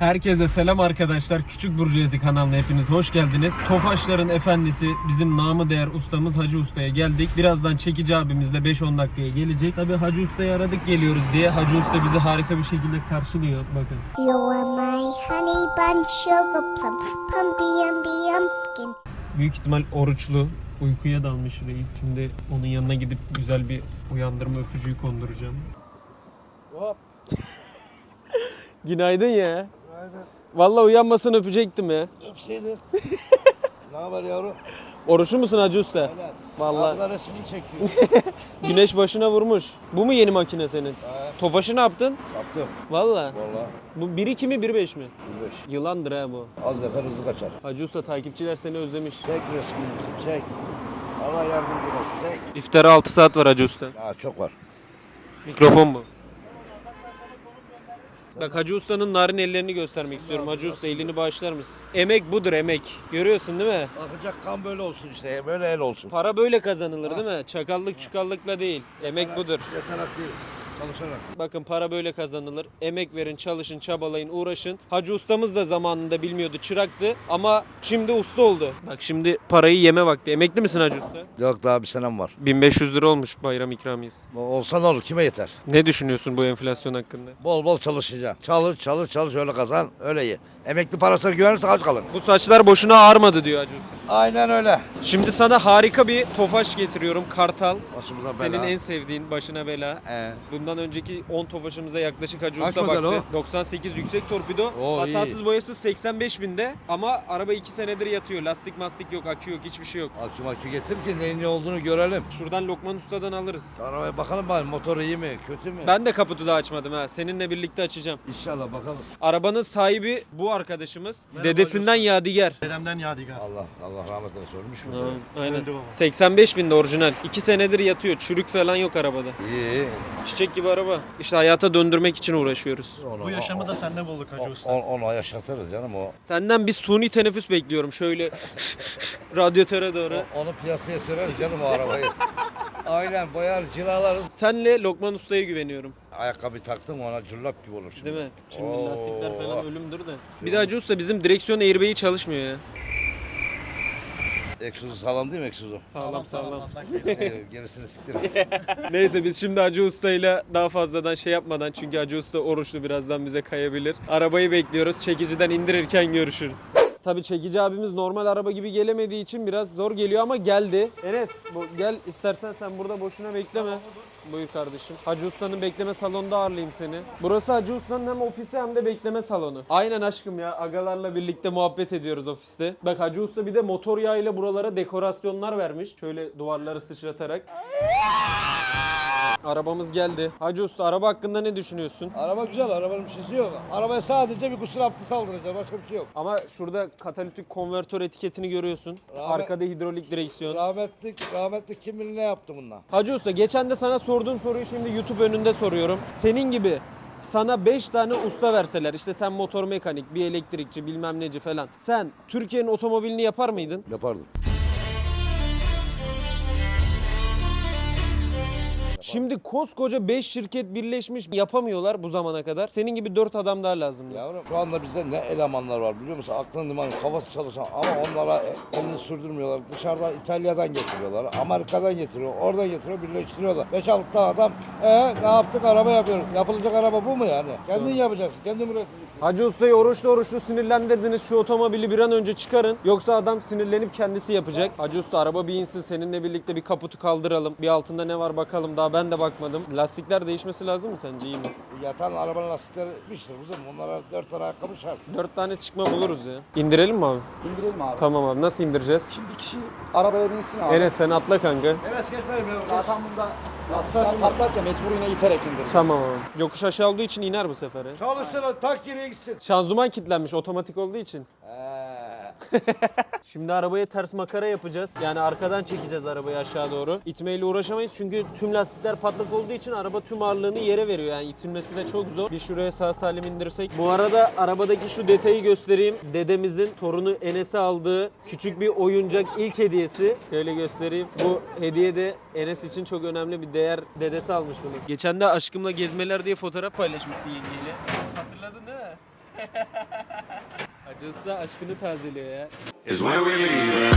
Herkese selam arkadaşlar. Küçük Burjuvazi kanalına hepiniz hoş geldiniz. Tofaşların efendisi bizim namı değer ustamız Hacı Usta'ya geldik. Birazdan çekici abimiz de 5-10 dakikaya gelecek. Tabi Hacı Usta'yı aradık geliyoruz diye. Hacı Usta bizi harika bir şekilde karşılıyor. Bakın. You are my honey bun sugar plum, pumpy umby umpkin. Büyük ihtimal oruçlu. Uykuya dalmış reis. Şimdi onun yanına gidip güzel bir uyandırma öpücüğü konduracağım. Hop. Günaydın ya. Günaydın. Vallahi uyanmasın öpecektim ya. Öpseydin. ne haber yavrum? Oruçlu musun Hacı Usta? Helal. Vallahi. Abla resmini çekiyor. Güneş başına vurmuş. Bu mu yeni makine senin? He. Tofaşı ne yaptın? Sattım. Valla. Valla. Bu 1-2 mi 1-5 mi? 25. Yılandır ha bu. Az yakar hızlı kaçar. Hacı Usta takipçiler seni özlemiş. Çek resmini. Çek. Allah yardımcı olsun. Çek. İftara 6 saat var Hacı Usta. Aa çok var. Mikrofon bu. Bak Hacı Usta'nın narin ellerini göstermek istiyorum. Hacı Usta elini bağışlar mısın? Emek budur emek. Görüyorsun değil mi? Bakacak kan böyle olsun işte. Böyle el olsun. Para böyle kazanılır değil mi? Çakallık çukallıkla değil. Emek budur. Yatarak değil. Çalışarak. Bakın para böyle kazanılır. Emek verin, çalışın, çabalayın, uğraşın. Hacı ustamız da zamanında bilmiyordu, çıraktı ama şimdi usta oldu. Bak şimdi parayı yeme vakti. Emekli misin Hacı Usta? Yok daha bir senem var. 1500 lira olmuş bayram ikramiyesi. Olsa ne olur kime yeter? Ne düşünüyorsun bu enflasyon hakkında? Bol bol çalışacaksın. Çalış çalış çalış öyle kazan öyle ye. Emekli parasına güvenirse aç kalın. Bu saçlar boşuna ağarmadı diyor Hacı Usta. Aynen öyle. Şimdi sana harika bir tofaş getiriyorum. Kartal. Başımıza Senin bela. en sevdiğin başına bela. Ee, Bundan önceki 10 tofaşımıza yaklaşık Hacı Kaç Usta model baktı. 98 yüksek torpido. Oo, Hatasız iyi. boyasız 85 binde. Ama araba 2 senedir yatıyor. Lastik mastik yok, akü yok, hiçbir şey yok. akü makü getir ki neyin ne olduğunu görelim. Şuradan Lokman Usta'dan alırız. Arabaya bakalım bari motoru iyi mi kötü mü? Ben de kaputu da açmadım ha. Seninle birlikte açacağım. İnşallah bakalım. Arabanın sahibi bu arkadaşımız. Merhaba Dedesinden yadigar. Dedemden yadigar. Allah Allah rahmet eylesin ölmüş mü? Aynen. Öldü baba. 85 binde orijinal. 2 senedir yatıyor. Çürük falan yok arabada. İyi. iyi. Çiçek gibi araba. İşte hayata döndürmek için uğraşıyoruz. Onu, Bu yaşamı da o- sende bulduk Hacı Usta. o- onu yaşatırız canım o. Senden bir suni teneffüs bekliyorum. Şöyle radyatöre doğru. o- Onu piyasaya süreriz canım o arabayı. Aynen boyar cilalarız. Senle Lokman Usta'ya güveniyorum. Ayakkabı taktım ona cırlap gibi olur şimdi. Değil mi? Şimdi Oo. lastikler falan ölümdür de. Bir de Hacı Usta bizim direksiyon airbag'i çalışmıyor ya. Egzozu sağlam değil mi egzozu? Sağlam sağlam. Ee, Gerisini siktir et. Neyse biz şimdi Hacı Usta'yla daha fazladan şey yapmadan çünkü Hacı Usta oruçlu birazdan bize kayabilir. Arabayı bekliyoruz. Çekiciden indirirken görüşürüz. Tabii çekici abimiz normal araba gibi gelemediği için biraz zor geliyor ama geldi. Enes bu, gel istersen sen burada boşuna bekleme. Buyur kardeşim. Hacı Usta'nın bekleme salonunda ağırlayayım seni. Burası Hacı Usta'nın hem ofisi hem de bekleme salonu. Aynen aşkım ya. Agalarla birlikte muhabbet ediyoruz ofiste. Bak Hacı Usta bir de motor yağıyla buralara dekorasyonlar vermiş. Şöyle duvarları sıçratarak. Arabamız geldi. Hacı Usta araba hakkında ne düşünüyorsun? Araba güzel arabanın bir şeysi yok. Arabaya sadece bir kusur abdest saldıracağız başka bir şey yok. Ama şurada katalitik konvertör etiketini görüyorsun. Rahmet- Arkada hidrolik direksiyon. Rahmetli, rahmetli kim bilir ne yaptı bununla. Hacı Usta geçen de sana sorduğum soruyu şimdi YouTube önünde soruyorum. Senin gibi sana 5 tane usta verseler işte sen motor mekanik, bir elektrikçi, bilmem neci falan. Sen Türkiye'nin otomobilini yapar mıydın? Yapardım. Şimdi koskoca 5 şirket birleşmiş yapamıyorlar bu zamana kadar. Senin gibi 4 adam daha lazım. Ya. Yavrum şu anda bizde ne elemanlar var biliyor musun? Aklın limanı kafası çalışan ama onlara e- elini sürdürmüyorlar. Dışarıdan İtalya'dan getiriyorlar. Amerika'dan getiriyor. Oradan getiriyor birleştiriyorlar. 5-6 tane adam ee ne yaptık araba yapıyorum. Yapılacak araba bu mu yani? Kendin yapacaksın. Kendin üreteceksin. Hacı Usta'yı oruçlu oruçlu sinirlendirdiniz. Şu otomobili bir an önce çıkarın. Yoksa adam sinirlenip kendisi yapacak. Hacı Usta araba bir insin seninle birlikte bir kaputu kaldıralım. Bir altında ne var bakalım. Daha ben de bakmadım. Lastikler değişmesi lazım mı sence iyi mi? Yatan arabanın lastikleri bitmiştir kızım. Onlara 4 tane ayakkabı şart. 4 tane çıkma buluruz ya. İndirelim mi abi? İndirelim abi. Tamam abi. Nasıl indireceğiz? Şimdi bir kişi arabaya binsin abi. Enes sen atla kanka. Evet geçmeyin. Zaten bunda lastikler patlarken mecbur yine iterek indireceğiz. Tamam abi. Yokuş aşağı olduğu için iner bu sefer ya. Çalışsın tak geriye gitsin. Şanzıman kilitlenmiş otomatik olduğu için. Şimdi arabaya ters makara yapacağız. Yani arkadan çekeceğiz arabayı aşağı doğru. İtmeyle uğraşamayız çünkü tüm lastikler patlak olduğu için araba tüm ağırlığını yere veriyor. Yani itilmesi de çok zor. Bir şuraya sağ salim indirsek. Bu arada arabadaki şu detayı göstereyim. Dedemizin torunu Enes'e aldığı küçük bir oyuncak ilk hediyesi. Şöyle göstereyim. Bu hediye de Enes için çok önemli bir değer. Dedesi almış bunu. Geçen de aşkımla gezmeler diye fotoğraf paylaşmışsın yengeyle. Hatırladın değil mi? Hacı Usta aşkını tazeliyor ya. is when we leave.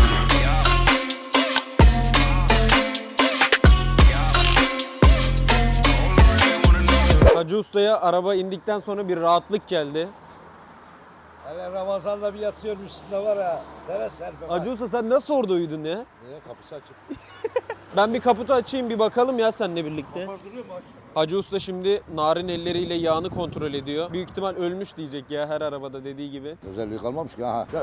Hacı Usta'ya araba indikten sonra bir rahatlık geldi. Hele Ramazan'da bir yatıyormuş üstünde var ha. Sere serpe. Hacı Usta sen nasıl orada uyudun ya? Niye kapısı açık? Ben bir kaputu açayım bir bakalım ya seninle birlikte. Hacı Usta şimdi narin elleriyle yağını kontrol ediyor. Büyük ihtimal ölmüş diyecek ya her arabada dediği gibi. Özelliği kalmamış ki ha.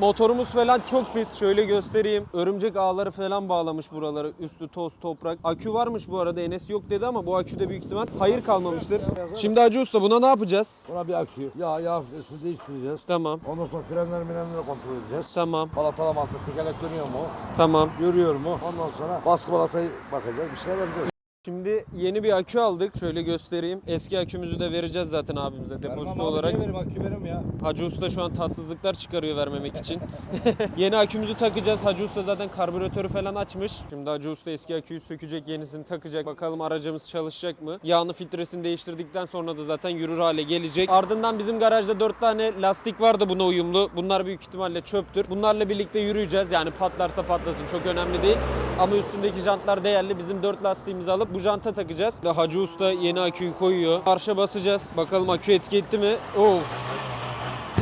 Motorumuz falan çok pis. Şöyle göstereyim. Örümcek ağları falan bağlamış buraları. Üstü toz, toprak. Akü varmış bu arada. Enes yok dedi ama bu aküde büyük ihtimal hayır kalmamıştır. Şimdi Hacı Usta buna ne yapacağız? Buna bir akü, yağ, yağ filtresini değiştireceğiz. Tamam. Ondan sonra frenleri minenleri kontrol edeceğiz. Tamam. Balatalı mantı tekerlek dönüyor mu? Tamam. Yürüyor mu? Ondan sonra baskı balatayı bakacağız. Bir şeyler yapacağız. Şimdi yeni bir akü aldık. Şöyle göstereyim. Eski akümüzü de vereceğiz zaten abimize depozito olarak. Verim akü verim ya. Hacı Usta şu an tatsızlıklar çıkarıyor vermemek için. Yeni akümüzü takacağız. Hacı Usta zaten karbüratörü falan açmış. Şimdi Hacı Usta eski aküyü sökecek, yenisini takacak. Bakalım aracımız çalışacak mı? Yağını filtresini değiştirdikten sonra da zaten yürür hale gelecek. Ardından bizim garajda 4 tane lastik vardı buna uyumlu. Bunlar büyük ihtimalle çöptür. Bunlarla birlikte yürüyeceğiz. Yani patlarsa patlasın çok önemli değil. Ama üstündeki jantlar değerli. Bizim 4 lastiğimizi alıp bu janta takacağız. Hacı Usta yeni aküyü koyuyor. Marşa basacağız. Bakalım akü etki etti mi? Of.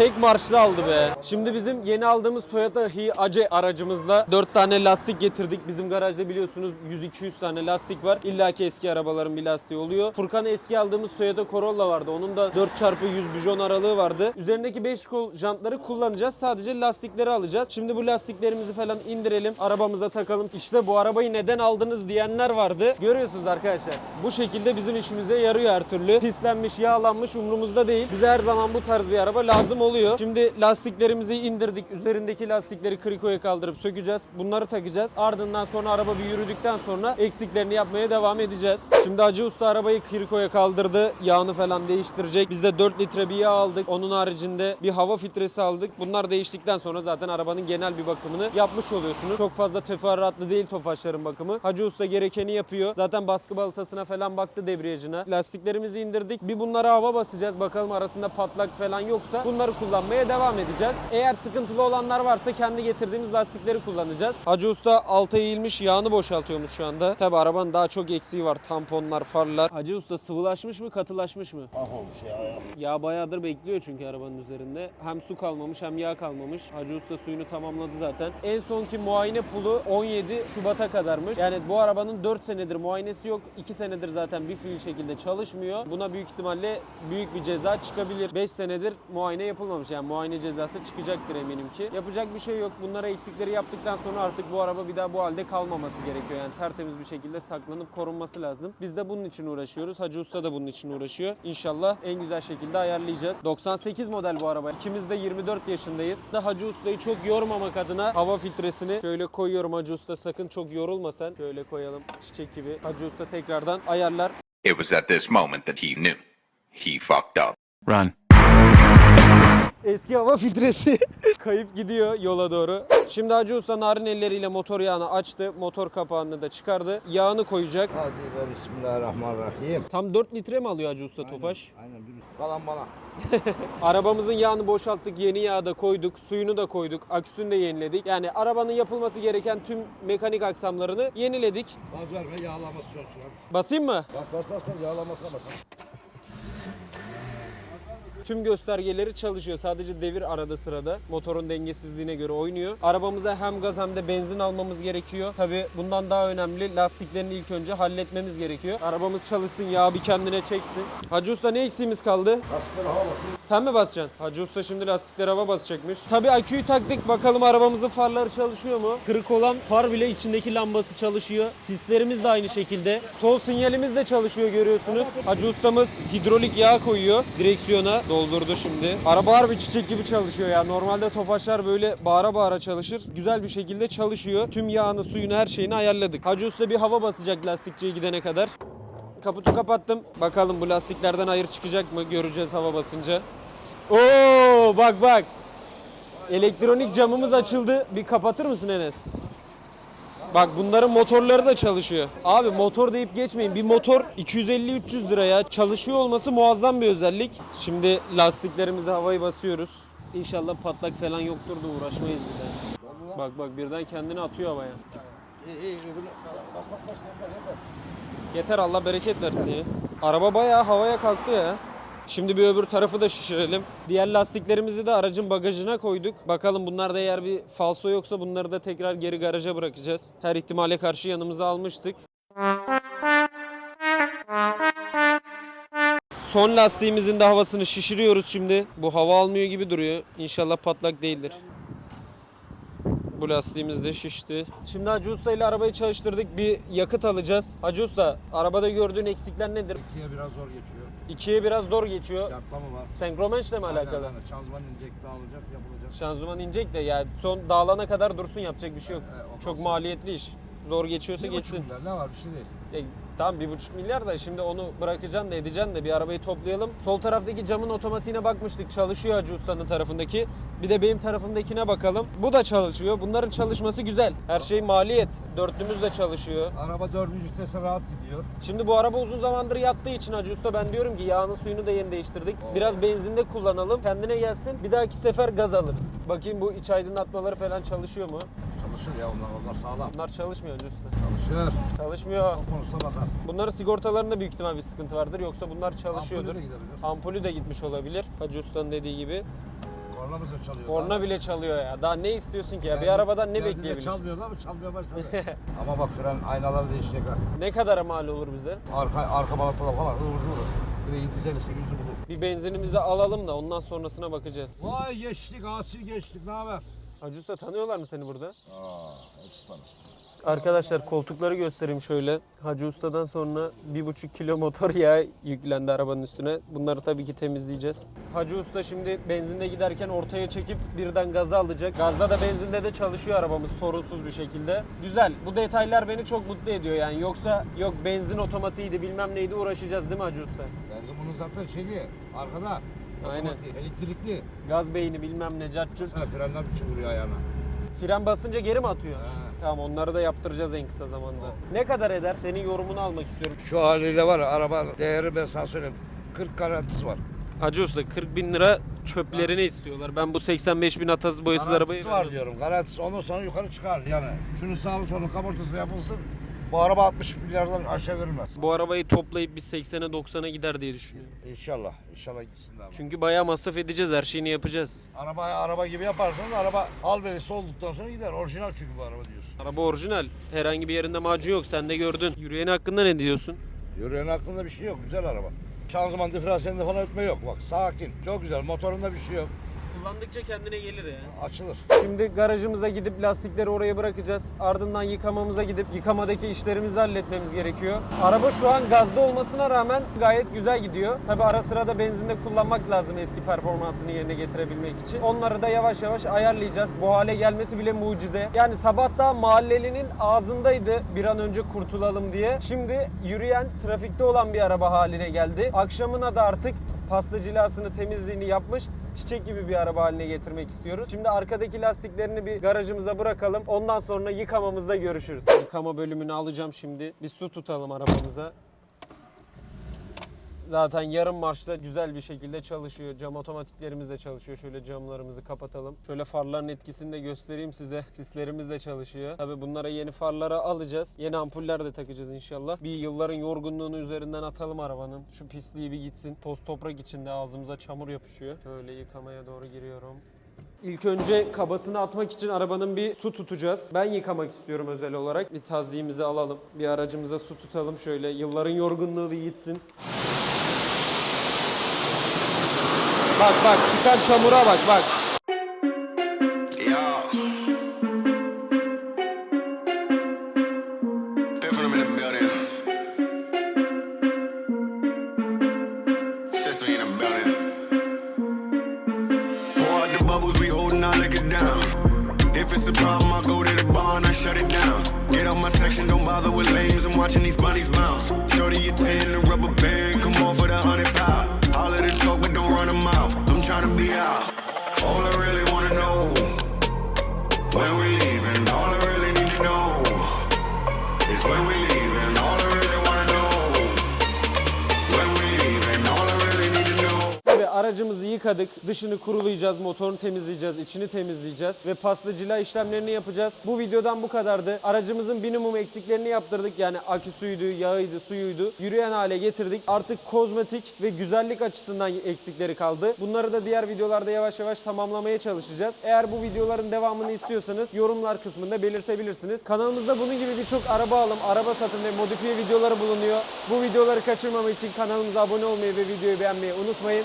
Tek marşlı aldı be. Şimdi bizim yeni aldığımız Toyota Hiace aracımızla 4 tane lastik getirdik. Bizim garajda biliyorsunuz 100-200 tane lastik var. İlla ki eski arabaların bir lastiği oluyor. Furkan eski aldığımız Toyota Corolla vardı. Onun da 4x100 bijon aralığı vardı. Üzerindeki 5 kol jantları kullanacağız. Sadece lastikleri alacağız. Şimdi bu lastiklerimizi falan indirelim. Arabamıza takalım. İşte bu arabayı neden aldınız diyenler vardı. Görüyorsunuz arkadaşlar. Bu şekilde bizim işimize yarıyor her türlü. Pislenmiş, yağlanmış umurumuzda değil. Bize her zaman bu tarz bir araba lazım oluyor. Şimdi lastiklerimizi indirdik. Üzerindeki lastikleri krikoya kaldırıp sökeceğiz. Bunları takacağız. Ardından sonra araba bir yürüdükten sonra eksiklerini yapmaya devam edeceğiz. Şimdi Hacı Usta arabayı krikoya kaldırdı. Yağını falan değiştirecek. Biz de 4 litre bir yağ aldık. Onun haricinde bir hava filtresi aldık. Bunlar değiştikten sonra zaten arabanın genel bir bakımını yapmış oluyorsunuz. Çok fazla teferruatlı değil Tofaşların bakımı. Hacı Usta gerekeni yapıyor. Zaten baskı balatasına falan baktı debriyajına. Lastiklerimizi indirdik. Bir bunlara hava basacağız. Bakalım arasında patlak falan yoksa bunları kullanmaya devam edeceğiz. Eğer sıkıntılı olanlar varsa kendi getirdiğimiz lastikleri kullanacağız. Hacı Usta alta eğilmiş yağını boşaltıyormuş şu anda. Tabi arabanın daha çok eksiği var. Tamponlar, farlar. Hacı Usta sıvılaşmış mı, katılaşmış mı? Ah olmuş ya. Yağ bayağıdır bekliyor çünkü arabanın üzerinde. Hem su kalmamış hem yağ kalmamış. Hacı Usta suyunu tamamladı zaten. En sonki muayene pulu 17 Şubat'a kadarmış. Yani bu arabanın 4 senedir muayenesi yok. 2 senedir zaten bir fiil şekilde çalışmıyor. Buna büyük ihtimalle büyük bir ceza çıkabilir. 5 senedir muayene yapılmamış. Yani muayene cezası çıkacaktır eminim ki. Yapacak bir şey yok. Bunlara eksikleri yaptıktan sonra artık bu araba bir daha bu halde kalmaması gerekiyor. Yani tertemiz bir şekilde saklanıp korunması lazım. Biz de bunun için uğraşıyoruz. Hacı Usta da bunun için uğraşıyor. İnşallah en güzel şekilde ayarlayacağız. 98 model bu araba. İkimiz de 24 yaşındayız. Da Hacı Usta'yı çok yormamak adına hava filtresini şöyle koyuyorum Hacı Usta. Sakın çok yorulma sen. Şöyle koyalım çiçek gibi. Hacı Usta tekrardan ayarlar. It was at this moment that he knew. He fucked up. Run. Eski hava filtresi kayıp gidiyor yola doğru. Şimdi Hacı Usta narin elleriyle motor yağını açtı. Motor kapağını da çıkardı. Yağını koyacak. Hadi be bismillahirrahmanirrahim. Tam 4 litre mi alıyor Hacı Usta Tofaş? Aynen bir kalan bana. Arabamızın yağını boşalttık, yeni yağı da koyduk, suyunu da koyduk, aküsünü de yeniledik. Yani arabanın yapılması gereken tüm mekanik aksamlarını yeniledik. Gaz verme yağlaması sönsün. Basayım mı? Bas bas bas bas yağlamasına bas. Tüm göstergeleri çalışıyor. Sadece devir arada sırada. Motorun dengesizliğine göre oynuyor. Arabamıza hem gaz hem de benzin almamız gerekiyor. Tabi bundan daha önemli lastiklerini ilk önce halletmemiz gerekiyor. Arabamız çalışsın, yağı bir kendine çeksin. Hacı Usta ne eksiğimiz kaldı? Lastikleri hava basıyor. Sen mi basacaksın? Hacı Usta şimdi lastikler hava basacakmış. Tabii aküyü taktık. Bakalım arabamızın farları çalışıyor mu? Kırık olan far bile içindeki lambası çalışıyor. Sislerimiz de aynı şekilde. Sol sinyalimiz de çalışıyor görüyorsunuz. Hacı Ustamız hidrolik yağ koyuyor direksiyona. Doldurdu şimdi. Araba harbi çiçek gibi çalışıyor ya. Normalde Tofaşlar böyle bağıra bağıra çalışır. Güzel bir şekilde çalışıyor. Tüm yağını, suyunu, her şeyini ayarladık. Hacı Usta bir hava basacak lastikçiye gidene kadar. Kaputu kapattım. Bakalım bu lastiklerden hayır çıkacak mı? Göreceğiz hava basınca. Oo bak bak. Elektronik camımız açıldı. Bir kapatır mısın Enes? Bak bunların motorları da çalışıyor. Abi motor deyip geçmeyin. Bir motor 250-300 lira ya. Çalışıyor olması muazzam bir özellik. Şimdi lastiklerimizi havayı basıyoruz. İnşallah patlak falan yoktur da uğraşmayız bir daha. Bak bak birden kendini atıyor havaya. Yeter Allah bereket versin ya. Araba bayağı havaya kalktı ya. Şimdi bir öbür tarafı da şişirelim. Diğer lastiklerimizi de aracın bagajına koyduk. Bakalım bunlarda eğer bir falso yoksa bunları da tekrar geri garaja bırakacağız. Her ihtimale karşı yanımıza almıştık. Son lastiğimizin de havasını şişiriyoruz şimdi. Bu hava almıyor gibi duruyor. İnşallah patlak değildir. Bu lastiğimiz de şişti. Şimdi Hacı Usta ile arabayı çalıştırdık. Bir yakıt alacağız. Hacı Usta arabada gördüğün eksikler nedir? İkiye biraz zor geçiyor. İkiye biraz zor geçiyor. Çarpma mı var? Senkromençle mi alakalı? Aynen, aynen. Şanzıman inecek, dağılacak, yapılacak. Şanzıman inecek de ya son dağılana kadar dursun yapacak bir şey yok. Evet, o Çok maliyetli iş. Zor geçiyorsa Bir buçuk geçsin. milyar, Ne var bir şey değil. E, tamam bir buçuk milyar da şimdi onu bırakacaksın da edeceksin de bir arabayı toplayalım. Sol taraftaki camın otomatiğine bakmıştık. Çalışıyor Hacı Usta'nın tarafındaki. Bir de benim tarafımdakine bakalım. Bu da çalışıyor. Bunların çalışması güzel. Her şey maliyet. Dörtlümüz de çalışıyor. Araba dördüncü vitese rahat gidiyor. Şimdi bu araba uzun zamandır yattığı için Hacı Usta ben diyorum ki yağını suyunu da yeni değiştirdik. Biraz benzinde kullanalım. Kendine gelsin. Bir dahaki sefer gaz alırız. Bakayım bu iç aydınlatmaları falan çalışıyor mu? Çalışır ya onlar, onlar sağlam. Bunlar çalışmıyor Hacı Usta. Çalışır. Çalışmıyor. O konusuna bakar. Bunların sigortalarında büyük ihtimal bir sıkıntı vardır. Yoksa bunlar çalışıyordur. Ampulü de gidebilir. Ampulü de gitmiş olabilir. Hacı Usta'nın dediği gibi. Kornamız da çalıyor. Korna bile çalıyor ya. Daha ne istiyorsun ki ya? Bir arabadan ne bekleyebilirsin? Çalmıyordu ama çalmaya başladı. ama bak fren aynaları değişecek ha. Ne kadara mal olur bize? Arka, arka balatada falan ıvır zıvır. Böyle 750 800 bulur. Bir benzinimizi alalım da ondan sonrasına bakacağız. Vay geçtik, asi geçtik. Ne haber? Hacı Usta tanıyorlar mı seni burada? Aa, hepsi tanır. Arkadaşlar koltukları göstereyim şöyle. Hacı Usta'dan sonra bir buçuk kilo motor yağı yüklendi arabanın üstüne. Bunları tabii ki temizleyeceğiz. Hacı Usta şimdi benzinde giderken ortaya çekip birden gaza alacak. Gazda da benzinde de çalışıyor arabamız sorunsuz bir şekilde. Güzel. Bu detaylar beni çok mutlu ediyor yani. Yoksa yok benzin otomatiğiydi bilmem neydi uğraşacağız değil mi Hacı Usta? Benzin bunun zaten şeyli, arkada. Aynen. Otomatik, elektrikli. Gaz beyni bilmem ne cart curt. Ha, frenler bir vuruyor ayağına. Fren basınca geri mi atıyor? He. Tamam onları da yaptıracağız en kısa zamanda. Ne kadar eder? Senin yorumunu almak istiyorum. Şu haliyle var araba değeri ben sana söyleyeyim. 40 garantisi var. Hacı Usta 40 bin lira çöplerini istiyorlar. Ben bu 85 bin atası boyasız arabayı Garantisi var diyorum. Garantisi ondan sonra yukarı çıkar yani. Şunun sağlı solun kaportası yapılsın. Bu araba 60 milyardan aşağı verilmez. Bu arabayı toplayıp bir 80'e 90'a gider diye düşünüyorum. İnşallah. İnşallah gitsin de ama. Çünkü bayağı masraf edeceğiz. Her şeyini yapacağız. Araba araba gibi yaparsanız araba albenisi olduktan sonra gider. Orijinal çünkü bu araba diyorsun. Araba orijinal. Herhangi bir yerinde macun yok. Sen de gördün. Yürüyeni hakkında ne diyorsun? Yürüyen hakkında bir şey yok. Güzel araba. Şanzıman diferansiyelinde falan ötme yok. Bak sakin. Çok güzel. Motorunda bir şey yok. Kullandıkça kendine gelir ya. Açılır. Şimdi garajımıza gidip lastikleri oraya bırakacağız. Ardından yıkamamıza gidip yıkamadaki işlerimizi halletmemiz gerekiyor. Araba şu an gazda olmasına rağmen gayet güzel gidiyor. Tabi ara sıra da benzinde kullanmak lazım eski performansını yerine getirebilmek için. Onları da yavaş yavaş ayarlayacağız. Bu hale gelmesi bile mucize. Yani sabah da mahallelinin ağzındaydı bir an önce kurtulalım diye. Şimdi yürüyen, trafikte olan bir araba haline geldi. Akşamına da artık pasta cilasını temizliğini yapmış çiçek gibi bir araba haline getirmek istiyoruz. Şimdi arkadaki lastiklerini bir garajımıza bırakalım. Ondan sonra yıkamamızda görüşürüz. Yıkama bölümünü alacağım şimdi. Bir su tutalım arabamıza. Zaten yarım marşta güzel bir şekilde çalışıyor. Cam otomatiklerimiz de çalışıyor. Şöyle camlarımızı kapatalım. Şöyle farların etkisini de göstereyim size. Sislerimiz de çalışıyor. Tabi bunlara yeni farlara alacağız. Yeni ampuller de takacağız inşallah. Bir yılların yorgunluğunu üzerinden atalım arabanın. Şu pisliği bir gitsin. Toz toprak içinde ağzımıza çamur yapışıyor. Şöyle yıkamaya doğru giriyorum. İlk önce kabasını atmak için arabanın bir su tutacağız. Ben yıkamak istiyorum özel olarak. Bir taziğimizi alalım. Bir aracımıza su tutalım şöyle. Yılların yorgunluğu bir gitsin. Bak bak çıkan çamura bak bak. wanna be out. All I really Aracımızı yıkadık. Dışını kurulayacağız, motorunu temizleyeceğiz, içini temizleyeceğiz ve pastacıla işlemlerini yapacağız. Bu videodan bu kadardı. Aracımızın minimum eksiklerini yaptırdık. Yani aküsüydü, yağıydı, suyuydu. Yürüyen hale getirdik. Artık kozmetik ve güzellik açısından eksikleri kaldı. Bunları da diğer videolarda yavaş yavaş tamamlamaya çalışacağız. Eğer bu videoların devamını istiyorsanız yorumlar kısmında belirtebilirsiniz. Kanalımızda bunun gibi birçok araba alım, araba satım ve modifiye videoları bulunuyor. Bu videoları kaçırmamak için kanalımıza abone olmayı ve videoyu beğenmeyi unutmayın.